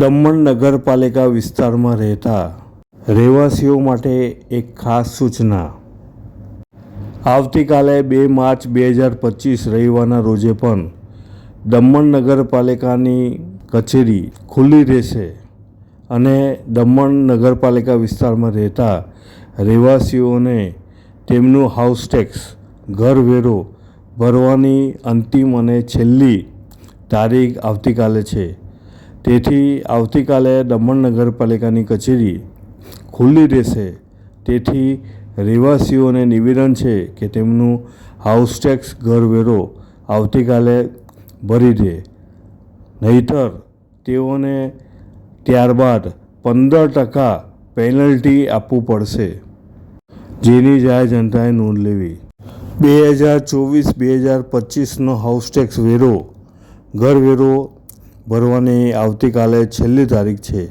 દમણ નગરપાલિકા વિસ્તારમાં રહેતા રહેવાસીઓ માટે એક ખાસ સૂચના. આવતીકાલે બે માર્ચ બે હજાર પચીસ રવિવારના રોજે પણ દમણ નગરપાલિકાની કચેરી ખુલ્લી રહેશે અને દમણ નગરપાલિકા વિસ્તારમાં રહેતા રહેવાસીઓને તેમનું હાઉસ ટેક્સ ઘરવેરો ભરવાની અંતિમ અને છેલ્લી તારીખ આવતીકાલે છે. તેથી આવતીકાલે દમણ નગરપાલિકાની કચેરી ખુલ્લી રહેશે. તેથી રહેવાસીઓને નિવેદન છે કે તેમનું હાઉસ ટેક્સ ઘરવેરો આવતીકાલે ભરી દે. નહીંતર તેઓને ત્યારબાદ પંદર ટકા પેનલ્ટી આપવું પડશે. જેની જાહેર જનતાએ નોંધ લેવી. બે હજાર ચોવીસ બે હજાર પચીસનો હાઉસ ટેક્સ વેરો, ઘરવેરો ભરવાની આવતીકાલે છેલ્લી તારીખ છે.